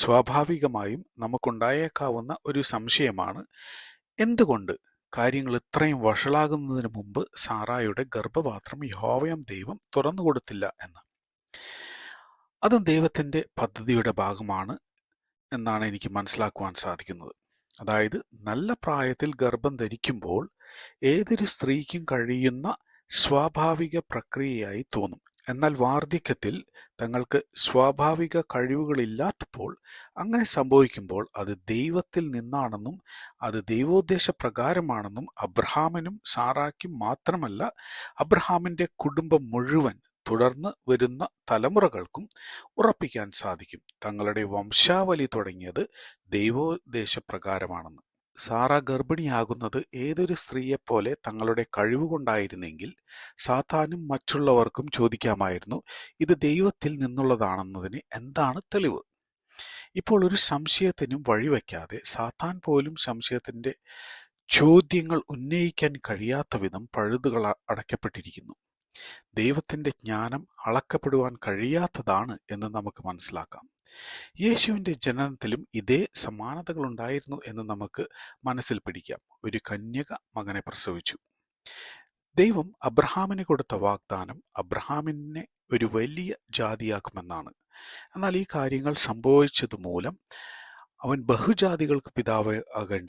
സ്വാഭാവികമായും നമുക്കുണ്ടായേക്കാവുന്ന ഒരു സംശയമാണ് എന്തുകൊണ്ട് കാര്യങ്ങൾ ഇത്രയും വഷളാകുന്നതിന് മുമ്പ് സാറായുടെ ഗർഭപാത്രം യഹോവയാം ദൈവം തുറന്നുകൊടുത്തില്ല എന്ന്? അതും ദൈവത്തിന്റെ പദ്ധതിയുടെ ഭാഗമാണ് എന്നാണ് എനിക്ക് മനസ്സിലാക്കുവാൻ സാധിക്കുന്നത്. അതായത് നല്ല പ്രായത്തിൽ ഗർഭം ധരിക്കുമ്പോൾ ഏതൊരു സ്ത്രീക്കും കഴിയുന്ന സ്വാഭാവിക പ്രക്രിയയായി തോന്നും. എന്നാൽ വാർദ്ധക്യത്തിൽ തങ്ങൾക്ക് സ്വാഭാവിക കഴിവുകളില്ലാത്തപ്പോൾ അങ്ങനെ സംഭവിക്കുമ്പോൾ അത് ദൈവത്തിൽ നിന്നാണെന്നും അത് ദൈവോദ്ദേശ പ്രകാരമാണെന്നും അബ്രഹാമിനും സാറാക്കും മാത്രമല്ല അബ്രഹാമിന്റെ കുടുംബം മുഴുവൻ തുടർന്ന് വരുന്ന തലമുറകൾക്കും ഉറപ്പിക്കാൻ സാധിക്കും. തങ്ങളുടെ വംശാവലി തുടങ്ങിയത് ദൈവോദ്ദേശപ്രകാരമാണെന്ന്. സാറ ഗർഭിണിയാകുന്നത് ഏതൊരു സ്ത്രീയെപ്പോലെ തങ്ങളുടെ കഴിവുകൊണ്ടായിരുന്നെങ്കിൽ സാത്താനും മറ്റുള്ളവർക്കും ചോദിക്കാമായിരുന്നു ഇത് ദൈവത്തിൽ നിന്നുള്ളതാണെന്നതിന് എന്താണ് തെളിവ്? ഇപ്പോൾ ഒരു സംശയത്തിനും വഴിവെക്കാതെ സാത്താൻ പോലും സംശയത്തിന്റെ ചോദ്യങ്ങൾ ഉന്നയിക്കാൻ കഴിയാത്ത വിധം പഴുതുകൾ അടയ്ക്കപ്പെട്ടിരിക്കുന്നു. ദൈവത്തിന്റെ ജ്ഞാനം അളക്കപ്പെടുവാൻ കഴിയാത്തതാണ് എന്ന് നമുക്ക് മനസ്സിലാക്കാം. യേശുവിന്റെ ജനനത്തിലും ഇതേ സമാനതകൾ ഉണ്ടായിരുന്നു എന്ന് നമുക്ക് മനസ്സിൽ പിടിക്കാം. ഒരു കന്യക മകനെ പ്രസവിച്ചു. ദൈവം അബ്രഹാമിന് കൊടുത്ത വാഗ്ദാനം അബ്രഹാമിനെ ഒരു വലിയ ജാതിയാക്കുമെന്നാണ്. എന്നാൽ ഈ കാര്യങ്ങൾ സംഭവിച്ചതുമൂലം അവൻ ബഹുജാതികൾക്ക് പിതാവ് ആകേണ്ടി